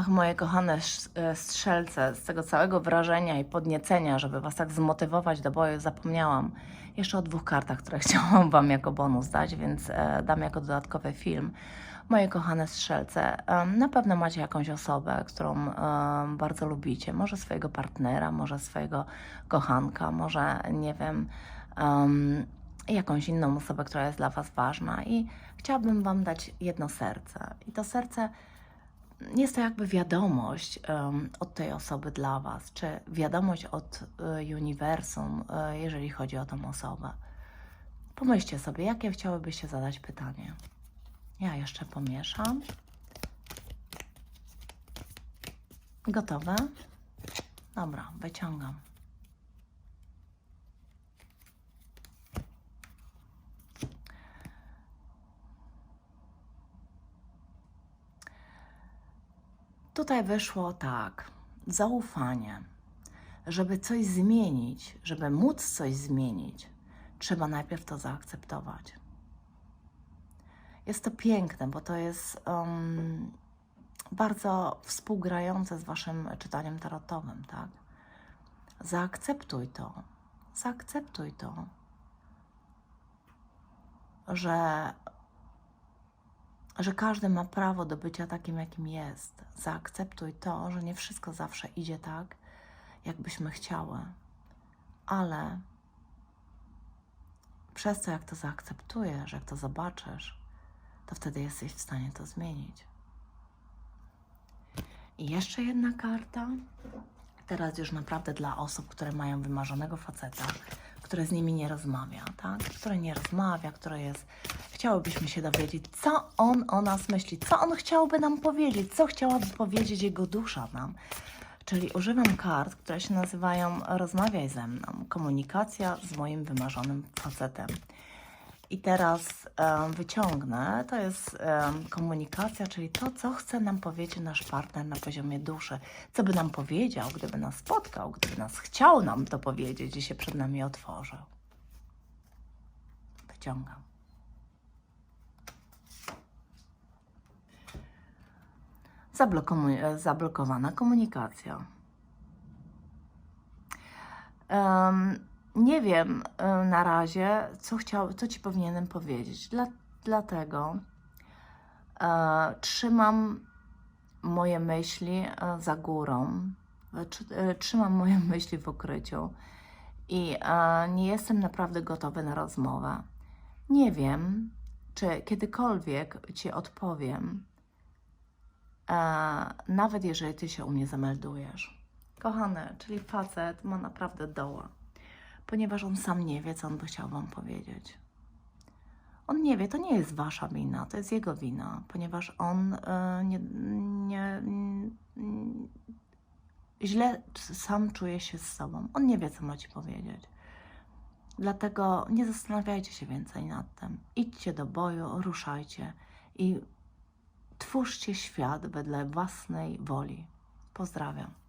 Ach, moje kochane e, strzelce, z tego całego wrażenia i podniecenia, żeby Was tak zmotywować do boju, zapomniałam jeszcze o dwóch kartach, które chciałam Wam jako bonus dać, więc e, dam jako dodatkowy film. Moje kochane strzelce, na pewno macie jakąś osobę, którą bardzo lubicie, może swojego partnera, może swojego kochanka, może nie wiem, em, jakąś inną osobę, która jest dla Was ważna i chciałabym Wam dać jedno serce. I to serce jest to jakby wiadomość em, od tej osoby dla Was, czy wiadomość od y, uniwersum, y, jeżeli chodzi o tą osobę. Pomyślcie sobie, jakie chciałybyście zadać pytanie. Ja jeszcze pomieszam. Gotowe? Dobra, wyciągam. Tutaj wyszło tak: zaufanie. Żeby coś zmienić, żeby móc coś zmienić, trzeba najpierw to zaakceptować. Jest to piękne, bo to jest um, bardzo współgrające z Waszym czytaniem tarotowym, tak? Zaakceptuj to, zaakceptuj to, że że każdy ma prawo do bycia takim, jakim jest. Zaakceptuj to, że nie wszystko zawsze idzie tak, jakbyśmy chciały, ale przez to, jak to zaakceptujesz, jak to zobaczysz, to wtedy jesteś w stanie to zmienić. I jeszcze jedna karta. Teraz już naprawdę dla osób, które mają wymarzonego faceta, które z nimi nie rozmawia, tak? Które nie rozmawia, które jest. Chciałybyśmy się dowiedzieć, co on o nas myśli, co on chciałby nam powiedzieć, co chciałaby powiedzieć jego dusza nam. Czyli używam kart, które się nazywają Rozmawiaj ze mną, komunikacja z moim wymarzonym facetem. I teraz em, wyciągnę, to jest em, komunikacja, czyli to, co chce nam powiedzieć nasz partner na poziomie duszy. Co by nam powiedział, gdyby nas spotkał, gdyby nas chciał nam to powiedzieć i się przed nami otworzył. Wyciągam. E, zablokowana komunikacja. Em, nie wiem e, na razie, co, chciał, co Ci powinienem powiedzieć. Dla, dlatego e, trzymam moje myśli e, za górą, trzy- trzymam moje myśli w ukryciu i e, nie jestem naprawdę gotowy na rozmowę. Nie wiem, czy kiedykolwiek Ci odpowiem, e, nawet jeżeli Ty się u mnie zameldujesz. Kochany, czyli facet ma naprawdę doła, ponieważ on sam nie wie, co on by chciał Wam powiedzieć. On nie wie, to nie jest Wasza wina, to jest jego wina, ponieważ on e, nie, nie, mm, źle sam czuje się z sobą. On nie wie, co ma Ci powiedzieć. Dlatego nie zastanawiajcie się więcej nad tym. Idźcie do boju, ruszajcie i twórzcie świat wedle własnej woli. Pozdrawiam.